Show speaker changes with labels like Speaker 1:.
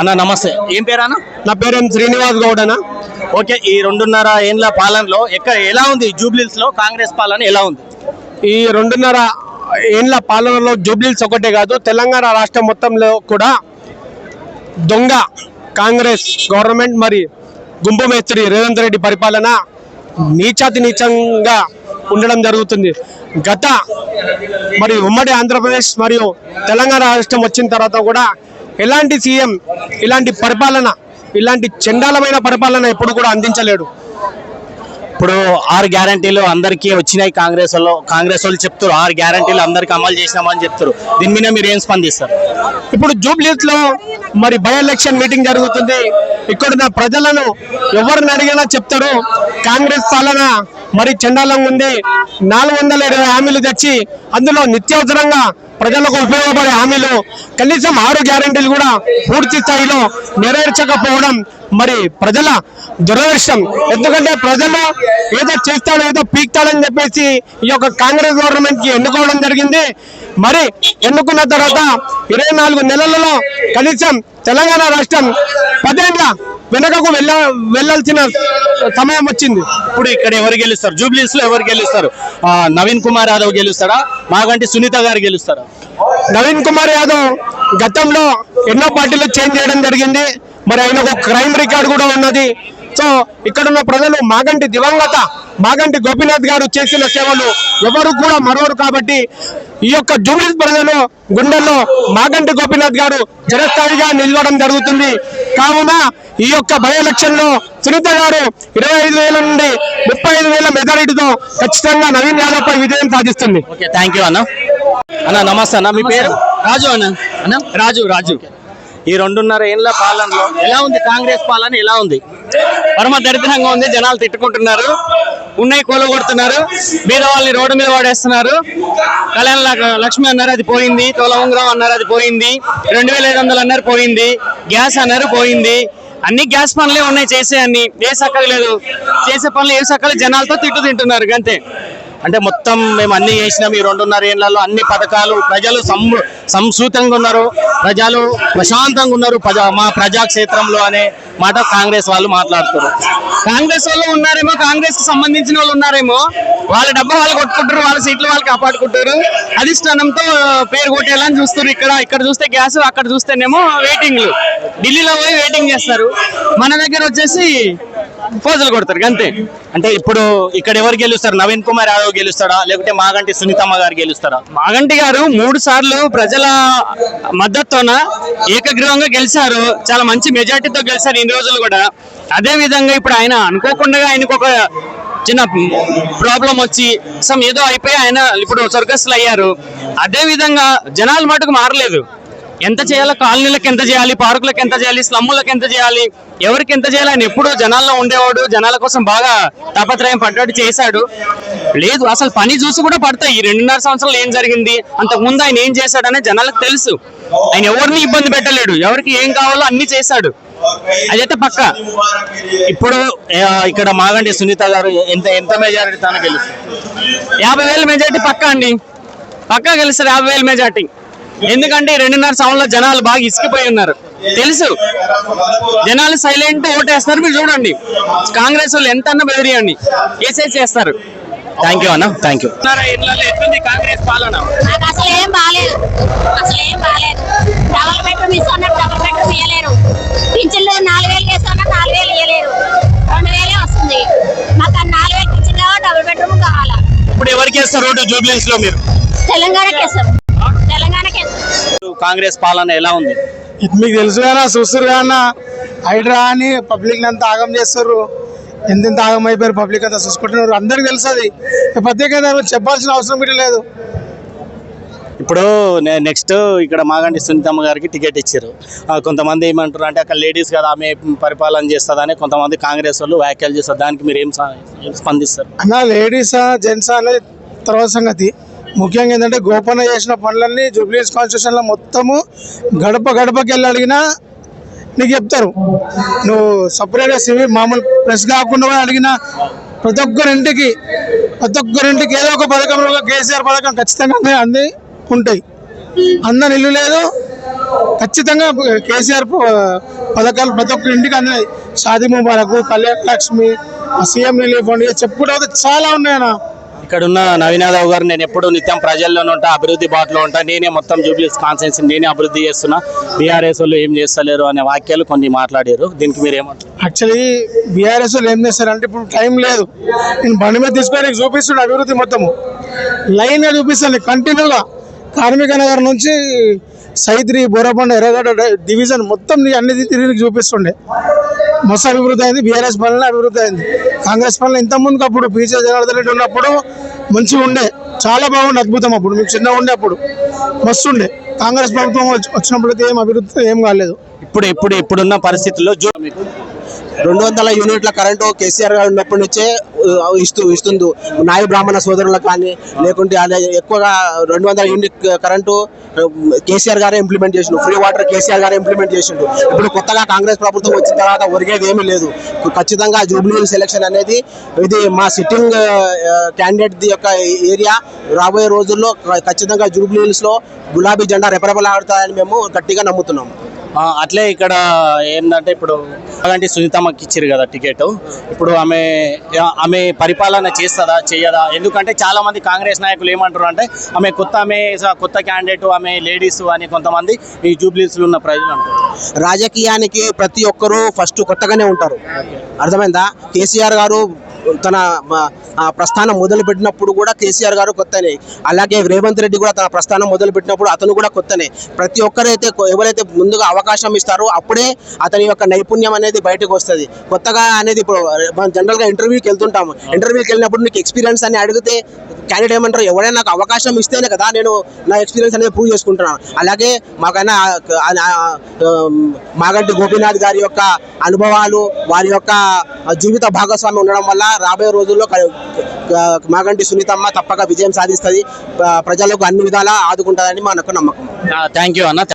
Speaker 1: అన్న నమస్తే. ఏం పేరన్నా?
Speaker 2: నా పేరేం శ్రీనివాస్ గౌడ్ అన్న.
Speaker 1: ఓకే ఈ రెండున్నర ఏండ్ల పాలనలో ఎక్కడ ఎలా ఉంది జూబ్లీస్లో కాంగ్రెస్ పాలన ఎలా ఉంది?
Speaker 2: ఈ రెండున్నర ఏండ్ల పాలనలో జూబ్లీస్ ఒకటే కాదు తెలంగాణ రాష్ట్రం మొత్తంలో కూడా దొంగ కాంగ్రెస్ గవర్నమెంట్ మరి గుంపు మేస్త్రి రేవంత్ రెడ్డి పరిపాలన నీచాతి నీచంగా ఉండడం జరుగుతుంది. గత మరి ఉమ్మడి ఆంధ్రప్రదేశ్ మరియు తెలంగాణ రాష్ట్రం వచ్చిన తర్వాత కూడా ఎలాంటి సీఎం ఇలాంటి పరిపాలన ఇలాంటి చండాలమైన పరిపాలన ఎప్పుడు కూడా అందించలేడు.
Speaker 1: ఇప్పుడు ఆరు గ్యారంటీలు అందరికీ వచ్చినాయి కాంగ్రెస్ వాళ్ళు. కాంగ్రెస్ వాళ్ళు చెప్తారు ఆరు గ్యారంటీలు అందరికి అమలు చేసినామని చెప్తారు. దీని మీద మీరు ఏం స్పందిస్తారు?
Speaker 2: ఇప్పుడు జూబ్లీస్లో మరి బై ఎలక్షన్ మీటింగ్ జరుగుతుంది. ఇక్కడున్న ప్రజలను ఎవరిని అడిగినా చెప్తారు కాంగ్రెస్ పాలన మరి చండాలంగా ఉంది. నాలుగు వందల ఇరవై హామీలు తెచ్చి అందులో నిత్యవసరంగా ప్రజలకు ఉపయోగపడే హామీలు కనీసం ఆరు గ్యారంటీలు కూడా పూర్తి స్థాయిలో నెరవేర్చకపోవడం మరి ప్రజల దురదృష్టం. ఎందుకంటే ప్రజలు ఏదో చేస్తాడో ఏదో పీక్తాడని చెప్పేసి ఈ యొక్క కాంగ్రెస్ గవర్నమెంట్కి ఎన్నుకోవడం జరిగింది. మరి ఎన్నుకున్న తర్వాత ఇరవై నాలుగు నెలలలో కనీసం తెలంగాణ రాష్ట్రం పదేళ్ళ వెనుకకు వెళ్ళ వెళ్ళాల్సిన సమయం వచ్చింది.
Speaker 1: ఇప్పుడు ఇక్కడ ఎవరు గెలుస్తారు? జూబ్లీస్లో ఎవరు గెలుస్తారు? నవీన్ కుమార్ యాదవ్ గెలుస్తారా మాగంటి సునీత గారు గెలుస్తారా?
Speaker 2: నవీన్ కుమార్ యాదవ్ గతంలో ఎన్నో పార్టీలు చేంజ్ చేయడం జరిగింది. మరి ఆయన ఒక క్రైమ్ రికార్డు కూడా ఉన్నది. సో ఇక్కడ ఉన్న ప్రజలు మాగంటి దివంగత మాగంటి గోపీనాథ్ గారు చేసిన సేవలు ఎవరు కూడా మరవరు కాబట్టి ఈ యొక్క జూబ్లీస్ ప్రజలు గుండెల్లో మాగంటి గోపీనాథ్ గారు చిరస్థాయిగా నిలవడం జరుగుతుంది. కావున ఈ యొక్క బై ఎలక్షన్లో సునీత గారు ఇరవై ఐదు వేల నుండి ముప్పై ఐదు వేల మెజారిటీతో ఖచ్చితంగా నవీన్ యాదవ్ పై విజయం సాధిస్తుంది.
Speaker 1: ఓకే థ్యాంక్ యూ అన్న. అన్న నమస్తే అన్న మీ పేరు? రాజు అన్న. అన్న రాజు రాజు. ఈ రెండున్నర ఏళ్ళ పాలనలో ఎలా ఉంది కాంగ్రెస్ పాలన? ఎలా ఉంది? పరమ దరిద్రంగా ఉంది. జనాలు తిట్టుకుంటున్నారు. ఉన్నాయి కూలగొడుతున్నారు. మీద వాళ్ళని రోడ్డు మీద వాడేస్తున్నారు. కళ్యాణ లక్ష్మి అన్నారు అది పోయింది. తోల ఉంగరం అన్నారు అది పోయింది. రెండు వేల ఐదు వందలు అన్నారు పోయింది. గ్యాస్ అన్నారు పోయింది. అన్ని గ్యాస్ పనులే ఉన్నాయి చేసే అన్ని. ఏ సక్కలు లేదు చేసే పనులు ఏ సక్కలు జనాలతో తిట్టు తింటున్నారు. అంతే అంటే మొత్తం మేము అన్ని చేసినాం ఈ రెండున్నర ఏళ్ళలో అన్ని పథకాలు ప్రజలు సం- సంసూతంగా ఉన్నారు ప్రజలు ప్రశాంతంగా ఉన్నారు ప్రజా మా ప్రజాక్షేత్రంలో అనే మాట కాంగ్రెస్ వాళ్ళు మాట్లాడుతారు కాంగ్రెస్ వాళ్ళు ఉన్నారేమో కాంగ్రెస్ సంబంధించిన వాళ్ళు ఉన్నారేమో వాళ్ళ డబ్బా వాళ్ళు కొట్టుకుంటారు వాళ్ళ సీట్లు వాళ్ళు కాపాడుకుంటారు అధిష్టానంతో పేరు కొట్టేయాలని చూస్తారు ఇక్కడ ఇక్కడ చూస్తే గ్యాస్ అక్కడ చూస్తేనేమో వెయిటింగ్లు ఢిల్లీలో పోయి వెయిటింగ్ చేస్తారు. మన దగ్గర వచ్చేసి ఫోజులు కొడతారు అంతే. అంటే ఇప్పుడు ఇక్కడ ఎవరు గెలుస్తారు? నవీన్ కుమార్ యాదవ్ గెలుస్తాడా? లేకుంటే మాగంటి సునీతమ్మ గారు గెలుస్తారా? మాగంటి గారు మూడు సార్లు ప్రజల మద్దతున ఏకగ్రీవంగా గెలిచారు. చాలా మంచి మెజార్టీతో గెలిచారు ఇన్ని రోజులు కూడా. అదే విధంగా ఇప్పుడు ఆయన అనుకోకుండా ఆయనకు ఒక చిన్న ప్రాబ్లం వచ్చి సమ్ ఏదో అయిపోయి ఆయన ఇప్పుడు స్వర్గస్థులు అయ్యారు అదే విధంగా జనాలు మటుకు మారలేదు. ఎంత చేయాలో కాలనీలకు ఎంత చేయాలి పార్కులకు ఎంత చేయాలి స్లమ్ములకు ఎంత చేయాలి ఎవరికి ఎంత చేయాలి ఆయన ఎప్పుడు జనాల్లో ఉండేవాడు జనాల కోసం బాగా తాపత్రయం పడ్డాడు చేశాడు. లేదు అసలు పని చూసి కూడా పడతాయి. ఈ రెండున్నర సంవత్సరాలు ఏం జరిగింది అంతకుముందు ఆయన ఏం చేశాడనే జనాలకు తెలుసు. ఆయన ఎవరిని ఇబ్బంది పెట్టలేడు. ఎవరికి ఏం కావాలో అన్ని చేశాడు. అదైతే పక్క. ఇప్పుడు ఇక్కడ మాగండి సునీత గారు ఎంత ఎంత మెజారిటీ తన గెలుస్తారు యాభై వేల మెజారిటీ పక్క అండి. పక్కా గెలుస్తారు యాభై వేల మెజార్టీ. ఎందుకంటే రెండున్నర సంవత్సరాల జనాలు బాగా ఇసుకిపోయి ఉన్నారు. తెలుసు. జనాలు సైలెంట్ ఓటేస్తారు మీరు చూడండి. కాంగ్రెస్ వాళ్ళు ఎంత అన్న బెదిరియండి. వేసేసి చేస్తారు. థ్యాంక్ యూ అన్న. థ్యాంక్ యూ ఎట్లుంది కాంగ్రెస్ పాలన?
Speaker 3: నాకు అసలు ఏం బాగాలేదు అసలు ఏం బాగాలేదు డబల్ బెడ్రూమ్ ఇస్తున్నారు. డబల్ బెడ్రూమ్ ఇవ్వలేరు పింఛన్లు నాలుగు వేలు ఇస్తున్నారు నాలుగు వేలు ఇవ్వలేరు రెండు వేలే వస్తుంది. మాకు ఆ నాలుగు వేలు పింఛన్ కావాలి డబుల్ బెడ్రూమ్ కావాలా?
Speaker 1: ఇప్పుడు ఎవరికి వేస్తారు రోడ్డు జూబ్లీస్లో మీరు?
Speaker 3: తెలంగాణకి వేస్తారు.
Speaker 1: కాంగ్రెస్ పాలన ఎలా ఉంది?
Speaker 4: ఇది మీకు తెలుసు కదా చూస్తారు కదా హైడ్రా అని పబ్లిక్ అంతా ఆగం చేస్తారు ఎంతెంత ఆగం అయిపోయారు పబ్లిక్ అంతా చూసుకుంటున్నారు. అందరికి తెలుసు అది. ప్రత్యేకంగా చెప్పాల్సిన అవసరం కూడా లేదు.
Speaker 1: ఇప్పుడు నెక్స్ట్ ఇక్కడ మాగంటి సునీతమ్మ గారికి టికెట్ ఇచ్చారు కొంతమంది ఏమంటారు అంటే అక్కడ లేడీస్ కదా ఆమె పరిపాలన చేస్తుందని కొంతమంది కాంగ్రెస్ వాళ్ళు వ్యాఖ్యలు చేస్తారు. దానికి మీరు ఏం స్పందిస్తారు?
Speaker 4: అన్న లేడీసా జెంట్సా అనేది తర్వాత సంగతి. ముఖ్యంగా ఏంటంటే గోపన్న చేసిన పనులన్నీ జూబ్లీస్ కాన్స్టిట్యూషన్లో మొత్తము గడప గడపకి వెళ్ళి అడిగినా నీకు చెప్తారు. నువ్వు సపరేట్గా సివిల్ మామూలు ప్రెస్ కాకుండా అడిగినా ప్రతి ఒక్కరింటికి ప్రతి ఒక్కరింటికి ఏదో ఒక పథకంలో కేసీఆర్ పథకం ఖచ్చితంగా అన్నీ అన్నీ ఉంటాయి. అందరి ఇల్లు లేదు. ఖచ్చితంగా కేసీఆర్ పథకాలు ప్రతి ఒక్క ఇంటికి అందినాయి. Shaadi Mubarak Kalyana Lakshmi CM relief fund ఇక చెప్పుకుంటే చాలా ఉన్నాయన్న.
Speaker 1: ఇక్కడున్న ఉన్న గారు నేను ఎప్పుడు నిత్యం ప్రజల్లోనే ఉంటా అభివృద్ధి బాటలో ఉంటా నేనే మొత్తం జూబ్లీస్ కాన్సెన్స్ నేనే అభివృద్ధి చేస్తున్నా. బీఆర్ఎస్ వాళ్ళు ఏం చేస్తలేరు అనే వాక్యాలు కొన్ని మాట్లాడారు. దీనికి మీరు ఏమంటారు
Speaker 4: యాక్చువల్లీ బీఆర్ఎస్ వాళ్ళు ఏం చేస్తారంటే ఇప్పుడు టైం లేదు. నేను బండి మీద తీసుకొని చూపిస్తున్నా అభివృద్ధి మొత్తము. లైన్గా చూపిస్తాను కంటిన్యూగా కార్మిక నగర్ నుంచి సైత్రి బోరబండ ఎర్రగడ్డ డివిజన్ మొత్తం నీ అన్ని తిరిగి చూపిస్తుండే. మొత్తం అభివృద్ధి అయింది బీఆర్ఎస్ పాలన అభివృద్ధి అయింది. కాంగ్రెస్ పాలన ఇంతకుముందుకు అప్పుడు పీసీ జనార్దన్ రెడ్డి ఉన్నప్పుడు మంచిగా ఉండే. చాలా బాగుండే అద్భుతం అప్పుడు మీకు చిన్న ఉండే అప్పుడు. మస్తు ఉండే కాంగ్రెస్ ప్రభుత్వం వచ్చి- వచ్చినప్పుడు ఏం అభివృద్ధి ఏం కాలేదు.
Speaker 1: ఇప్పుడు ఇప్పుడు ఇప్పుడున్న పరిస్థితుల్లో
Speaker 5: రెండు వందల యూనిట్ల కరెంటు కేసీఆర్ గారు ఉన్నప్పటి నుంచే ఇస్తూ ఇస్తుంది నాయ బ్రాహ్మణ సోదరులకు కానీ లేకుంటే అదే ఎక్కువగా రెండు వందల యూనిట్ కరెంటు కేసీఆర్ గారే ఇంప్లిమెంట్ చేసిండు. ఫ్రీ వాటర్ కేసీఆర్ గారే ఇంప్లిమెంట్ చేసిండు. ఇప్పుడు కొత్తగా కాంగ్రెస్ ప్రభుత్వం వచ్చిన తర్వాత ఒరిగేది ఏమీ లేదు. ఖచ్చితంగా జూబ్లీ సెలక్షన్ అనేది ఇది మా సిట్టింగ్ క్యాండిడేట్ యొక్క ఏరియా. రాబోయే రోజుల్లో ఖచ్చితంగా జూబ్లీ హిల్స్లో గులాబీ జెండా రెపరెపలాడుతాయని మేము గట్టిగా నమ్ముతున్నాము.
Speaker 1: అట్లే ఇక్కడ ఏంటంటే ఇప్పుడు అలాంటి సునీతమ్మకి ఇచ్చారు కదా టికెట్. ఇప్పుడు ఆమె ఆమె పరిపాలన చేస్తుందా చేయదా? ఎందుకంటే చాలా మంది కాంగ్రెస్ నాయకులు ఏమంటారు అంటే ఆమె కొత్త ఆమె కొత్త క్యాండిడేట్ ఆమె లేడీస్ అని కొంతమంది ఈ జూబ్లీస్ ఉన్న ప్రజలు అంటారు.
Speaker 5: రాజకీయానికి ప్రతి ఒక్కరూ ఫస్ట్ కొత్తగానే ఉంటారు. అర్థమైందా? కేసీఆర్ గారు తన ప్రస్థానం మొదలుపెట్టినప్పుడు కూడా కేసీఆర్ గారు కొత్తనే. అలాగే రేవంత్ రెడ్డి కూడా తన ప్రస్థానం మొదలుపెట్టినప్పుడు అతను కూడా కొత్తనే. ప్రతి ఒక్కరైతే ఎవరైతే ముందుగా అవకాశం ఇస్తారో అప్పుడే అతని యొక్క నైపుణ్యం అనేది బయటకు వస్తుంది. కొత్తగా అనేది ఇప్పుడు మనం జనరల్గా ఇంటర్వ్యూకి వెళ్తుంటాము. ఇంటర్వ్యూకి వెళ్ళినప్పుడు నీకు ఎక్స్పీరియన్స్ అని అడిగితే క్యాండిడేట్ ఏమంటారు? ఎవరైనా నాకు అవకాశం ఇస్తేనే కదా నేను నా ఎక్స్పీరియన్స్ అనేది ప్రూవ్ చేసుకుంటున్నాను అలాగే మాకైనా మాగంటి గోపీనాథ్ గారి యొక్క అనుభవాలు వారి యొక్క జీవిత భాగస్వామి ఉండడం వల్ల రాబోయే రోజుల్లో మాగంటి సునీతమ్మ తప్పక విజయం సాధిస్తుంది. ప్రజలకు అన్ని విధాలా ఆదుకుంటుందని మనకు నమ్మకం.
Speaker 1: థ్యాంక్ యూ అన్న.